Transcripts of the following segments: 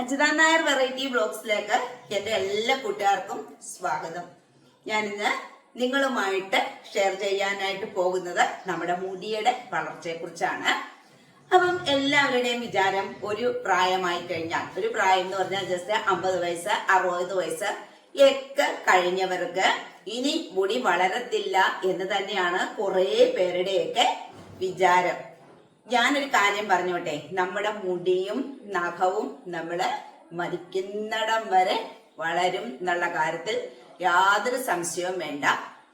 Ajitha Nair variety ബ്ലോഗ്സിലേക്ക് എന്റെ എല്ലാ കൂട്ടുകാർക്കും സ്വാഗതം. ഞാനിന്ന് നിങ്ങളുമായിട്ട് ഷെയർ ചെയ്യാനായിട്ട് പോകുന്നത് നമ്മുടെ മുടിയുടെ വളർച്ചയെ കുറിച്ചാണ് അപ്പം എല്ലാവരുടെയും വിചാരം ഒരു പ്രായമായി കഴിഞ്ഞാൽ ഒരു പ്രായം എന്ന് പറഞ്ഞാൽ ജസ്റ്റ് അമ്പത് വയസ്സ് അറുപത് വയസ്സ് ഒക്കെ കഴിഞ്ഞവർക്ക് ഇനി മുടി വളരത്തില്ല എന്ന് തന്നെയാണ് കുറേ പേരുടെയൊക്കെ വിചാരം. ഞാനൊരു കാര്യം പറഞ്ഞോട്ടെ. നമ്മുടെ മുടിയും നഖവും നമ്മൾ മരിക്കുന്നിടം വരെ വളരും എന്നുള്ള കാര്യത്തിൽ യാതൊരു സംശയവും വേണ്ട.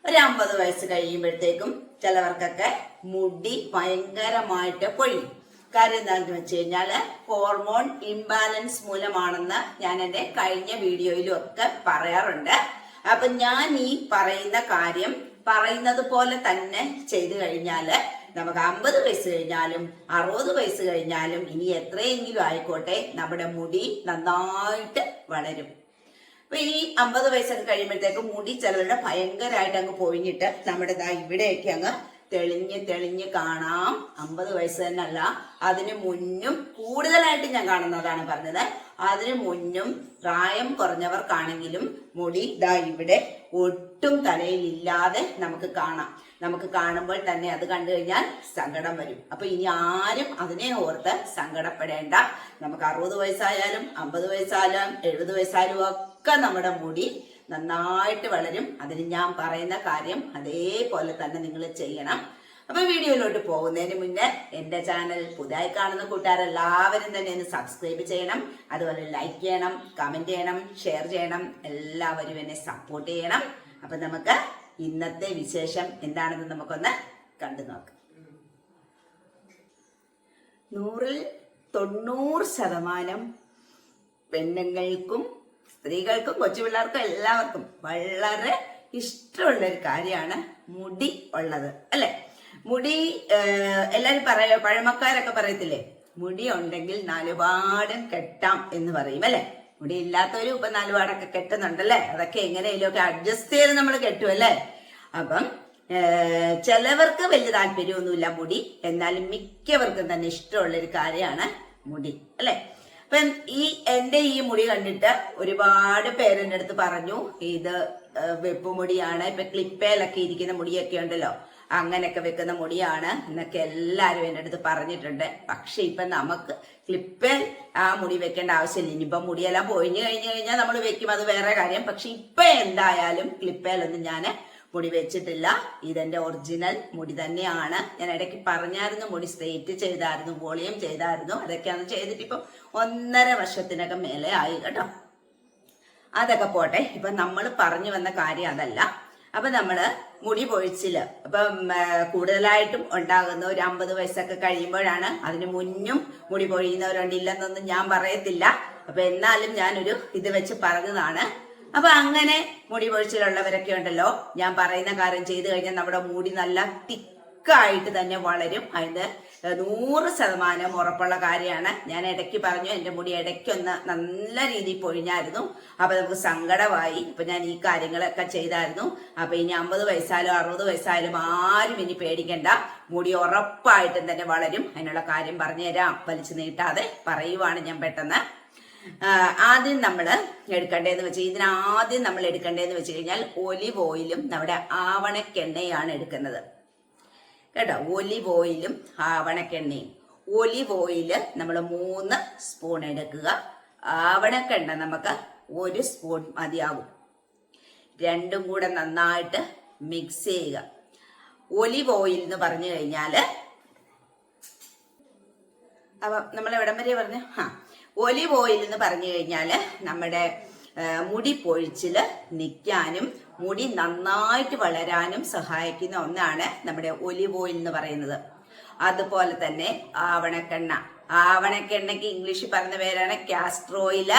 ഒരു അമ്പത് വയസ്സ് കഴിയുമ്പോഴത്തേക്കും ചിലവർക്കൊക്കെ മുടി ഭയങ്കരമായിട്ട് പൊഴിയും. കാര്യം എന്താണെന്ന് വെച്ച് കഴിഞ്ഞാൽ ഹോർമോൺ ഇംബാലൻസ് മൂലമാണെന്ന് ഞാൻ എന്റെ കഴിഞ്ഞ വീഡിയോയിലും ഒക്കെ പറയാറുണ്ട്. അപ്പൊ ഞാൻ ഈ പറയുന്ന കാര്യം പറയുന്നത് പോലെ തന്നെ ചെയ്തു കഴിഞ്ഞാൽ നമുക്ക് അമ്പത് വയസ്സ് കഴിഞ്ഞാലും അറുപത് വയസ്സ് കഴിഞ്ഞാലും ഇനി എത്രയെങ്കിലും ആയിക്കോട്ടെ നമ്മുടെ മുടി നന്നായിട്ട് വളരും. അപ്പൊ ഈ അമ്പത് വയസ്സൊക്കെ കഴിയുമ്പോഴത്തേക്ക് മുടി ചിലവരുടെ ഭയങ്കരമായിട്ട് അങ്ങ് പൊഴിഞ്ഞിട്ട് നമ്മുടെ ദാ ഇവിടെയൊക്കെ അങ്ങ് തെളിഞ്ഞ് തെളിഞ്ഞ് കാണാം. അമ്പത് വയസ്സ് തന്നെയല്ല അതിന് മുന്നും കൂടുതലായിട്ട് ഞാൻ കാണുന്നതാണ് പറഞ്ഞത്. അതിന് മുന്നും പ്രായം കുറഞ്ഞവർക്കാണെങ്കിലും മുടി ദാ ഇവിടെ ഒട്ടും തലയിലില്ലാതെ നമുക്ക് കാണാം. നമുക്ക് കാണുമ്പോൾ തന്നെ അത് കണ്ടു കഴിഞ്ഞാൽ സങ്കടം വരും. അപ്പൊ ഇനി ആരും അതിനെ ഓർത്ത് സങ്കടപ്പെടേണ്ട. നമുക്ക് അറുപത് വയസ്സായാലും അമ്പത് വയസ്സായാലും എഴുപത് വയസ്സായാലും ഒക്കെ നമ്മുടെ മുടി നന്നായിട്ട് വളരും. അതിന് ഞാൻ പറയുന്ന കാര്യം അതേപോലെ തന്നെ നിങ്ങൾ ചെയ്യണം. അപ്പൊ വീഡിയോയിലോട്ട് പോകുന്നതിന് മുന്നേ എന്റെ ചാനൽ പുതിയതായി കാണുന്ന കൂട്ടുകാരെല്ലാവരും തന്നെ ഒന്ന് സബ്സ്ക്രൈബ് ചെയ്യണം അതുപോലെ ലൈക്ക് ചെയ്യണം കമന്റ് ചെയ്യണം ഷെയർ ചെയ്യണം എല്ലാവരും എന്നെ സപ്പോർട്ട് ചെയ്യണം. അപ്പൊ നമുക്ക് ഇന്നത്തെ വിശേഷം എന്താണെന്ന് നമുക്കൊന്ന് കണ്ടു നോക്കാം. നൂറിൽ തൊണ്ണൂറ് ശതമാനം പെണ്ണുങ്ങൾക്കും സ്ത്രീകൾക്കും കൊച്ചു പിള്ളേർക്കും എല്ലാവർക്കും വളരെ ഇഷ്ടമുള്ള ഒരു കാര്യമാണ് മുടി ഉള്ളത് അല്ലെ? മുടി എല്ലാവരും പറയ പഴമക്കാരൊക്കെ പറയത്തില്ലേ? മുടി ഉണ്ടെങ്കിൽ നാലുപാടും കെട്ടാം എന്ന് പറയും അല്ലെ? മുടി ഇല്ലാത്തവരും ഇപ്പൊ നാലുപാടൊക്കെ കെട്ടുന്നുണ്ടല്ലേ? അതൊക്കെ എങ്ങനെയെങ്കിലും ഒക്കെ അഡ്ജസ്റ്റ് ചെയ്ത് നമ്മൾ കെട്ടും അല്ലേ? അപ്പം ചിലവർക്ക് വലിയ താല്പര്യമൊന്നുമില്ല മുടി. എന്നാലും മിക്കവർക്കും തന്നെ ഇഷ്ടമുള്ള ഒരു കാര്യമാണ് മുടി അല്ലെ? അപ്പം ഈ എന്റെ ഈ മുടി കണ്ടിട്ട് ഒരുപാട് പേരെന്റെ അടുത്ത് പറഞ്ഞു ഇത് വെപ്പുമുടിയാണ് ഇപ്പൊ ക്ലിപ്പേലൊക്കെ ഇരിക്കുന്ന മുടിയൊക്കെ ഉണ്ടല്ലോ. അങ്ങനെയൊക്കെ വെക്കുന്ന മുടിയാണ് എന്നൊക്കെ എല്ലാവരും എന്റെ അടുത്ത് പറഞ്ഞിട്ടുണ്ട്. പക്ഷെ ഇപ്പൊ നമുക്ക് ക്ലിപ്പിൽ ആ മുടി വെക്കേണ്ട ആവശ്യമില്ല. ഇനിയിപ്പം മുടിയെല്ലാം പൊഴിഞ്ഞു കഴിഞ്ഞു കഴിഞ്ഞാൽ നമ്മൾ വെക്കും. അത് വേറെ കാര്യം. പക്ഷെ ഇപ്പൊ എന്തായാലും ക്ലിപ്പേലൊന്നും ഞാൻ മുടി വെച്ചിട്ടില്ല. ഇതെന്റെ ഒറിജിനൽ മുടി തന്നെയാണ്. ഞാൻ ഇടയ്ക്ക് പറഞ്ഞായിരുന്നു മുടി സ്ട്രെയിറ്റ് ചെയ്തായിരുന്നു വോളിയം ചെയ്തായിരുന്നു. അതൊക്കെയാണ് ചെയ്തിട്ട് ഇപ്പം ഒന്നര വർഷത്തിനൊക്കെ മേലെ ആയി കേട്ടോ. അതൊക്കെ പോട്ടെ. ഇപ്പൊ നമ്മൾ പറഞ്ഞു വന്ന കാര്യം അതല്ല. അപ്പൊ നമ്മൾ മുടി പൊഴിച്ചിൽ. അപ്പം കൂടുതലായിട്ടും ഉണ്ടാകുന്ന ഒരു അമ്പത് വയസ്സൊക്കെ കഴിയുമ്പോഴാണ് അതിന് മുന്നും മുടി പൊഴിയുന്നവരുണ്ട് ഇല്ലെന്നൊന്നും ഞാൻ പറയത്തില്ല. അപ്പൊ എന്നാലും ഞാനൊരു ഇത് വെച്ച് പറഞ്ഞതാണ്. അപ്പൊ അങ്ങനെ മുടി പൊഴിച്ചിലുള്ളവരൊക്കെ ഉണ്ടല്ലോ. ഞാൻ പറയുന്ന കാര്യം ചെയ്തു കഴിഞ്ഞാൽ നമ്മുടെ മുടി നല്ല തിക്കായിട്ട് തന്നെ വളരും. അതിന്റെ നൂറ് ശതമാനം ഉറപ്പുള്ള കാര്യമാണ്. ഞാൻ ഇടയ്ക്ക് പറഞ്ഞു എന്റെ മുടി ഇടയ്ക്കൊന്ന് നല്ല രീതിയിൽ പൊഴിഞ്ഞായിരുന്നു. അപ്പൊ നമുക്ക് സങ്കടമായി. ഇപ്പൊ ഞാൻ ഈ കാര്യങ്ങളൊക്കെ ചെയ്തായിരുന്നു. അപ്പൊ ഇനി അമ്പത് വയസ്സായാലും അറുപത് വയസ്സായാലും ആരും ഇനി പേടിക്കണ്ട. മുടി ഉറപ്പായിട്ടും തന്നെ വളരും. അതിനുള്ള കാര്യം പറഞ്ഞുതരാം. വലിച്ചു നീട്ടാതെ പറയുവാണ് ഞാൻ പെട്ടെന്ന്. ആദ്യം നമ്മൾ എടുക്കേണ്ടതെന്ന് വെച്ച് ഇതിന് ആദ്യം നമ്മൾ എടുക്കേണ്ടതെന്ന് വെച്ച് കഴിഞ്ഞാൽ ഒലിവ് ഓയിലും നമ്മുടെ ആവണക്കെണ്ണയാണ് എടുക്കുന്നത്. കേട്ടോ ഒലിവ് ഓയിലും ആവണക്കെണ്ണയും ഒലിവ് ഓയിൽ നമ്മൾ മൂന്ന് സ്പൂൺ എടുക്കുക. ആവണക്കെണ്ണ നമുക്ക് ഒരു സ്പൂൺ മതിയാകും രണ്ടും കൂടെ നന്നായിട്ട് മിക്സ് ചെയ്യുക. ഒലിവ് ഓയിൽ എന്ന് പറഞ്ഞു കഴിഞ്ഞാൽ അപ്പം നമ്മൾ എവിടം വരെ പറഞ്ഞു? ആ ഒലിവ് ഓയിൽ എന്ന് പറഞ്ഞു കഴിഞ്ഞാൽ നമ്മുടെ മുടി പൊഴിച്ചിൽ നിൽക്കാനും മുടി നന്നായിട്ട് വളരാനും സഹായിക്കുന്ന ഒന്നാണ് നമ്മുടെ ഒലിവ് ഓയിൽ എന്ന് പറയുന്നത്. അതുപോലെ തന്നെ ആവണക്കെണ്ണ. ആവണക്കെണ്ണയ്ക്ക് ഇംഗ്ലീഷിൽ പറഞ്ഞ പേരാണ് കാസ്ട്രോയിൽ.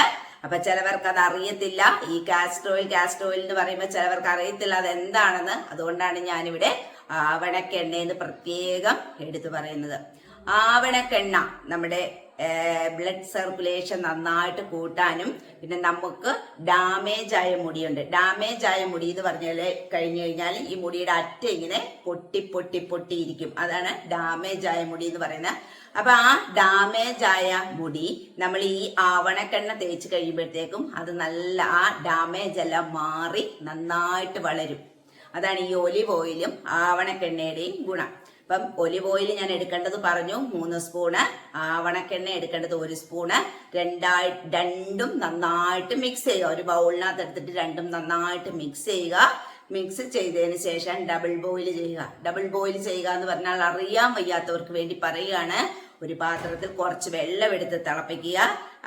അപ്പൊ ചിലവർക്ക് അത് അറിയത്തില്ല. ഈ കാസ്ട്രോയിൽ കാസ്ട്രോയിൽ എന്ന് പറയുമ്പോൾ ചിലവർക്ക് അറിയത്തില്ല അത് എന്താണെന്ന്. അതുകൊണ്ടാണ് ഞാനിവിടെ ആവണക്കെണ്ണ എന്ന് പ്രത്യേകം എടുത്തു പറയുന്നത്. ആവണക്കെണ്ണ നമ്മുടെ ബ്ലഡ് സർക്കുലേഷൻ നന്നായിട്ട് കൂട്ടാനും പിന്നെ നമുക്ക് ഡാമേജ് ആയ മുടിയുണ്ട്. ഡാമേജ് ആയ മുടി എന്ന് പറഞ്ഞാൽ കഴിഞ്ഞു കഴിഞ്ഞാൽ ഈ മുടിയുടെ അറ്റ ഇങ്ങനെ പൊട്ടി പൊട്ടി പൊട്ടിയിരിക്കും. അതാണ് ഡാമേജ് ആയ മുടി എന്ന് പറയുന്നത്. അപ്പൊ ആ ഡാമേജ് ആയ മുടി നമ്മൾ ഈ ആവണക്കെണ്ണ തേച്ച് കഴിയുമ്പോഴത്തേക്കും അത് നല്ല ആ ഡാമേജ് എല്ലാം മാറി നന്നായിട്ട് വളരും. അതാണ് ഈ ഒലിവ് ഓയിലും ആവണക്കെണ്ണയുടെയും ഗുണം. അപ്പം ഒലിവ് ഓയിൽ ഞാൻ എടുക്കേണ്ടത് പറഞ്ഞു. മൂന്ന് സ്പൂണ് ആവണക്കെണ്ണ എടുക്കേണ്ടത് ഒരു സ്പൂണ് രണ്ടായി രണ്ടും നന്നായിട്ട് മിക്സ് ചെയ്യുക. ഒരു ബൗളിനകത്ത് എടുത്തിട്ട് രണ്ടും നന്നായിട്ട് മിക്സ് ചെയ്യുക. മിക്സ് ചെയ്തതിന് ശേഷം ഡബിൾ ബോയിൽ ചെയ്യുക. ഡബിൾ ബോയിൽ ചെയ്യുക എന്ന് പറഞ്ഞാൽ അറിയാൻ വയ്യാത്തവർക്ക് വേണ്ടി പറയുകയാണ്. ഒരു പാത്രത്തിൽ കുറച്ച് വെള്ളം എടുത്ത് തിളപ്പിക്കുക.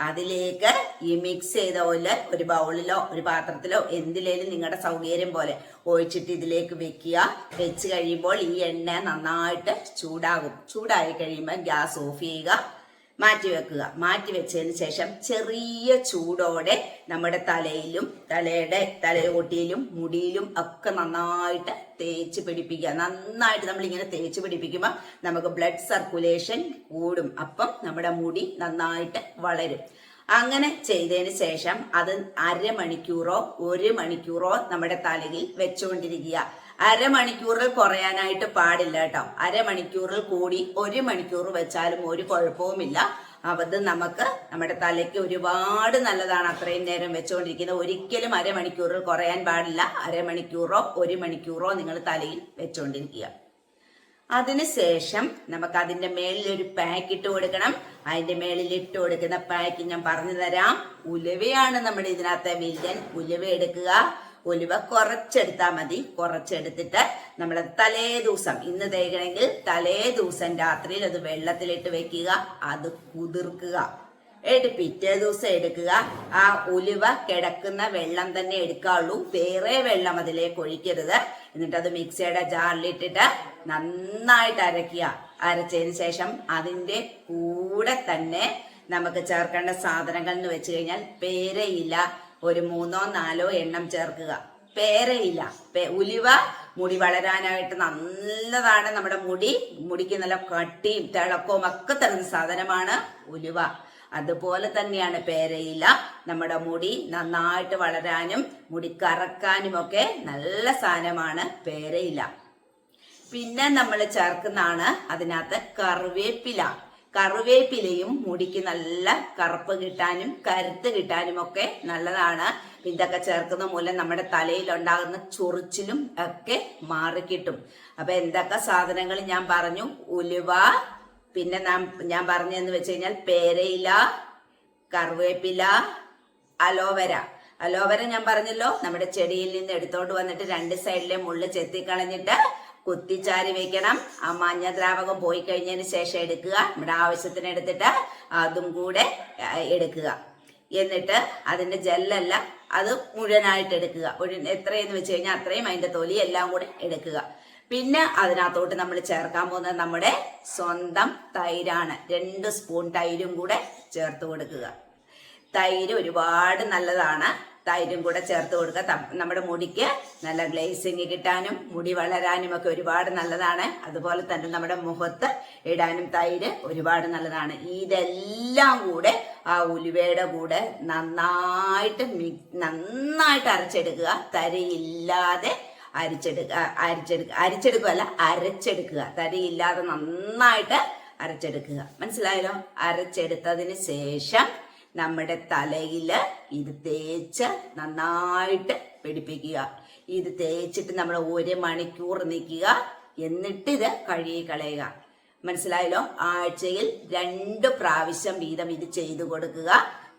അതിലേക്ക് ഈ മിക്സ് ചെയ്ത ഓയിൽ ഒരു ബൗളിലോ ഒരു പാത്രത്തിലോ എന്തിലേലും നിങ്ങളുടെ സൗകര്യം പോലെ ഒഴിച്ചിട്ട് ഇതിലേക്ക് വെക്കുക. വെച്ച് കഴിയുമ്പോൾ ഈ എണ്ണ നന്നായിട്ട് ചൂടാകും. ചൂടായി കഴിയുമ്പോൾ ഗ്യാസ് ഓഫ് ചെയ്യുക. മാറ്റി വെക്കുക. മാറ്റി വെച്ചതിന് ശേഷം ചെറിയ ചൂടോടെ നമ്മുടെ തലയിലും തലയുടെ തലയോട്ടിയിലും മുടിയിലും ഒക്കെ നന്നായിട്ട് തേച്ച് പിടിപ്പിക്കുക. നന്നായിട്ട് നമ്മൾ ഇങ്ങനെ തേച്ച് പിടിപ്പിക്കുമ്പോൾ നമുക്ക് ബ്ലഡ് സർക്കുലേഷൻ കൂടും. അപ്പം നമ്മുടെ മുടി നന്നായിട്ട് വളരും. അങ്ങനെ ചെയ്തതിന് ശേഷം അത് അരമണിക്കൂറോ ഒരു മണിക്കൂറോ നമ്മുടെ തലയിൽ വെച്ചുകൊണ്ടിരിക്കുക. അരമണിക്കൂറിൽ കുറയാനായിട്ട് പാടില്ല കേട്ടോ. അരമണിക്കൂറിൽ കൂടി ഒരു മണിക്കൂർ വെച്ചാലും ഒരു കുഴപ്പവുമില്ല. അത് നമുക്ക് നമ്മുടെ തലയ്ക്ക് ഒരുപാട് നല്ലതാണ്. അത്രയും നേരം വെച്ചുകൊണ്ടിരിക്കുന്നത് ഒരിക്കലും അരമണിക്കൂറിൽ കുറയാൻ പാടില്ല. അരമണിക്കൂറോ ഒരു മണിക്കൂറോ നിങ്ങൾ തലയിൽ വെച്ചുകൊണ്ടിരിക്കുക അതിനുശേഷം നമുക്ക് അതിന്റെ മേളിൽ ഒരു പാക്ക് ഇട്ട് കൊടുക്കണം. അതിന്റെ മേളിൽ ഇട്ട് കൊടുക്കുന്ന പാക്ക് ഞാൻ പറഞ്ഞു തരാം ഉലവയാണ് നമ്മുടെ ഇതിനകത്തെ വില്ലൻ ഉലവ എടുക്കുക. ഉലുവ കുറച്ചെടുത്താൽ മതി. കുറച്ചെടുത്തിട്ട് നമ്മൾ തലേ ദിവസം ഇന്ന് തേക്കണമെങ്കിൽ തലേ ദിവസം രാത്രിയിൽ അത് വെള്ളത്തിലിട്ട് വെക്കുക. അത് കുതിർക്കുക. എന്നിട്ട് പിറ്റേ ദിവസം എടുക്കുക. ആ ഉലുവ കിടക്കുന്ന വെള്ളം തന്നെ എടുക്കാവുള്ളൂ. വേറെ വെള്ളം അതിലേക്ക് ഒഴിക്കരുത്. എന്നിട്ട് അത് മിക്സിയുടെ ജാറിലിട്ടിട്ട് നന്നായിട്ട് അരയ്ക്കുക. അരച്ചതിന് ശേഷം അതിന്റെ കൂടെ തന്നെ നമുക്ക് ചേർക്കേണ്ട സാധനങ്ങൾ എന്ന് വെച്ച് കഴിഞ്ഞാൽ പേരയില ഒരു മൂന്നോ നാലോ എണ്ണം ചേർക്കുക. പേരയില ഉലിവ മുടി വളരാനായിട്ട് നല്ലതാണ് നമ്മുടെ മുടി. മുടിക്ക് നല്ല കട്ടിയും തിളക്കവും ഒക്കെ തരുന്ന സാധനമാണ് ഉലുവ. അതുപോലെ തന്നെയാണ് പേരയില. നമ്മുടെ മുടി നന്നായിട്ട് വളരാനും മുടി കറക്കാനും ഒക്കെ നല്ല സാധനമാണ് പേരയില. പിന്നെ നമ്മൾ ചേർക്കുന്നതാണ് അതിനകത്ത് കറിവേപ്പില. കറിവേപ്പിലയും മുടിക്ക് നല്ല കറുപ്പ് കിട്ടാനും കരുത്ത് കിട്ടാനും ഒക്കെ നല്ലതാണ്. ഇതൊക്കെ ചേർക്കുന്ന മൂലം നമ്മുടെ തലയിൽ ഉണ്ടാകുന്ന ചൊറിച്ചിലും ഒക്കെ മാറിക്കിട്ടും അപ്പൊ എന്തൊക്കെ സാധനങ്ങൾ ഞാൻ പറഞ്ഞു? ഉലുവ പിന്നെ ഞാൻ പറഞ്ഞതെന്ന് വെച്ച് കഴിഞ്ഞാൽ പേരയില കറിവേപ്പില അലോവര. അലോവര ഞാൻ പറഞ്ഞല്ലോ നമ്മുടെ ചെടിയിൽ നിന്ന് എടുത്തോണ്ട് വന്നിട്ട് രണ്ട് സൈഡിലെ മുള്ള് ചെത്തിക്കളഞ്ഞിട്ട് കുത്തിച്ചാരി വെക്കണം. ആ മഞ്ഞ ദ്രാവകം പോയി കഴിഞ്ഞതിന് ശേഷം എടുക്കുക. നമ്മുടെ ആവശ്യത്തിന് എടുത്തിട്ട് അതും കൂടെ എടുക്കുക. എന്നിട്ട് അതിന്റെ ജെല്ലല്ല അത് മുഴുവനായിട്ട് എടുക്കുക. എത്രയെന്ന് വെച്ച് കഴിഞ്ഞാൽ അത്രയും അതിന്റെ തൊലി എല്ലാം കൂടെ എടുക്കുക. പിന്നെ അതിനകത്തോട്ട് നമ്മൾ ചേർക്കാൻ പോകുന്നത് നമ്മുടെ സ്വന്തം തൈരാണ്. രണ്ട് സ്പൂൺ തൈരും കൂടെ ചേർത്ത് കൊടുക്കുക. തൈര് ഒരുപാട് നല്ലതാണ്. തൈരും കൂടെ ചേർത്ത് കൊടുക്കുക. നമ്മുടെ മുടിക്ക് നല്ല ഗ്ലേസിങ് കിട്ടാനും മുടി വളരാനും ഒക്കെ ഒരുപാട് നല്ലതാണ്. അതുപോലെ തന്നെ നമ്മുടെ മുഖത്ത് ഇടാനും തൈര് ഒരുപാട് നല്ലതാണ്. ഇതെല്ലാം കൂടെ ആ ഉലുവയുടെ കൂടെ നന്നായിട്ട് നന്നായിട്ട് അരച്ചെടുക്കുക. തരിയില്ലാതെ അരിച്ചെടുക്കുക അരിച്ചെടുക്കുക അരിച്ചെടുക്കുകയല്ല അരച്ചെടുക്കുക. തരിയില്ലാതെ നന്നായിട്ട് അരച്ചെടുക്കുക. മനസ്സിലായല്ലോ? അരച്ചെടുത്തതിന് ശേഷം നമ്മുടെ തലയിൽ ഇത് തേച്ച് നന്നായിട്ട് പിടിപ്പിക്കുക. ഇത് തേച്ചിട്ട് നമ്മൾ ഒരു മണിക്കൂർ നിൽക്കുക. എന്നിട്ട് ഇത് കഴുകി കളയുക. മനസ്സിലായല്ലോ? ആഴ്ചയിൽ രണ്ട് പ്രാവശ്യം വീതം ഇത് ചെയ്തു കൊടുക്കുക.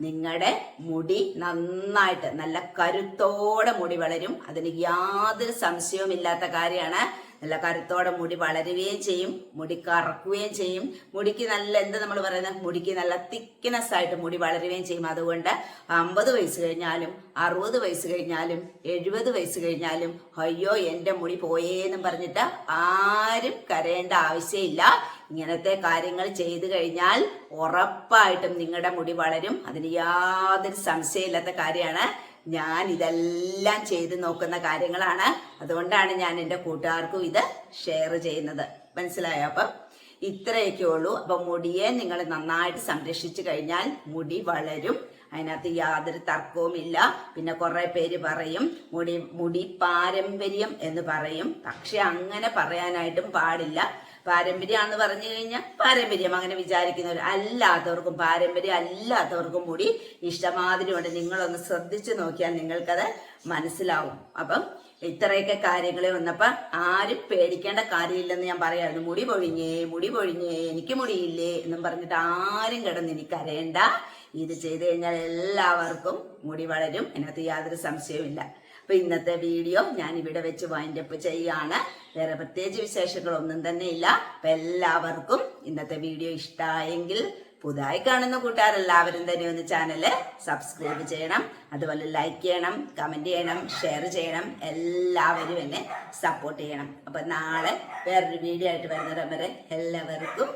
നിങ്ങളുടെ മുടി നന്നായിട്ട് നല്ല കരുത്തോടെ മുടി വളരും. അതിന് യാതൊരു സംശയവും ഇല്ലാത്ത കാര്യമാണ്. നല്ല കരുത്തോടെ മുടി വളരുകയും ചെയ്യും. മുടി കറക്കുകയും ചെയ്യും. മുടിക്ക് നല്ല എന്ത് നമ്മൾ പറയുന്നത്? മുടിക്ക് നല്ല തിക്നെസ് ആയിട്ട് മുടി വളരുകയും ചെയ്യും. അതുകൊണ്ട് അമ്പത് വയസ്സ് കഴിഞ്ഞാലും അറുപത് വയസ്സ് കഴിഞ്ഞാലും എഴുപത് വയസ്സ് കഴിഞ്ഞാലും അയ്യോ എന്റെ മുടി പോയേന്നും പറഞ്ഞിട്ട് ആരും കരയേണ്ട ആവശ്യമില്ല. ഇങ്ങനത്തെ കാര്യങ്ങൾ ചെയ്തു കഴിഞ്ഞാൽ ഉറപ്പായിട്ടും നിങ്ങളുടെ മുടി വളരും. അതിന് യാതൊരു സംശയമില്ലാത്ത കാര്യമാണ്. ഞാൻ ഇതെല്ലാം ചെയ്ത് നോക്കുന്ന കാര്യങ്ങളാണ്. അതുകൊണ്ടാണ് ഞാൻ എന്റെ കൂട്ടുകാർക്കും ഇത് ഷെയർ ചെയ്യുന്നത്. മനസ്സിലായോ? അപ്പം ഇത്രയൊക്കെ ഉള്ളൂ. അപ്പൊ മുടിയെ നിങ്ങൾ നന്നായിട്ട് സംരക്ഷിച്ചു കഴിഞ്ഞാൽ മുടി വളരും. അതിനകത്ത് യാതൊരു തർക്കവുമില്ല പിന്നെ കുറെ പേര് പറയും മുടി മുടി പാരമ്പര്യം എന്ന് പറയും. പക്ഷെ അങ്ങനെ പറയാനായിട്ടും പാടില്ല. പാരമ്പര്യമാണെന്ന് പറഞ്ഞു കഴിഞ്ഞാൽ പാരമ്പര്യം അങ്ങനെ വിചാരിക്കുന്നവർ അല്ലാത്തവർക്കും പാരമ്പര്യം അല്ലാത്തവർക്കും കൂടി ഇഷ്ടമാതിരി ഉണ്ട്. നിങ്ങളൊന്ന് ശ്രദ്ധിച്ചു നോക്കിയാൽ നിങ്ങൾക്കത് മനസ്സിലാവും. അപ്പം ഇത്രയൊക്കെ കാര്യങ്ങൾ വന്നപ്പോൾ ആരും പേടിക്കേണ്ട കാര്യമില്ലെന്ന് ഞാൻ പറയായിരുന്നു മുടി പൊഴിഞ്ഞേ മുടി പൊഴിഞ്ഞേ എനിക്ക് മുടിയില്ലേ എന്നും പറഞ്ഞിട്ട് ആരും കിടന്ന് എനിക്ക് അറിയണ്ട ഇത് ചെയ്തു കഴിഞ്ഞാൽ എല്ലാവർക്കും മുടി വളരും. അതിനകത്ത് യാതൊരു സംശയവുമില്ല. അപ്പൊ ഇന്നത്തെ വീഡിയോ ഞാൻ ഇവിടെ വെച്ച് വൈൻഡപ്പ് ചെയ്യാണ്. വേറെ പ്രത്യേകിച്ച് വിശേഷങ്ങളൊന്നും തന്നെ ഇല്ല. അപ്പൊ എല്ലാവർക്കും ഇന്നത്തെ വീഡിയോ ഇഷ്ടമായെങ്കിൽ പുതുതായി കാണുന്ന കൂട്ടുകാരെല്ലാവരും തന്നെ ഒന്ന് ചാനൽ സബ്സ്ക്രൈബ് ചെയ്യണം. അതുപോലെ ലൈക്ക് ചെയ്യണം കമന്റ് ചെയ്യണം ഷെയർ ചെയ്യണം. എല്ലാവരും എന്നെ സപ്പോർട്ട് ചെയ്യണം. അപ്പൊ നാളെ വേറൊരു വീഡിയോ ആയിട്ട് വരുന്നിടം വരെ എല്ലാവർക്കും.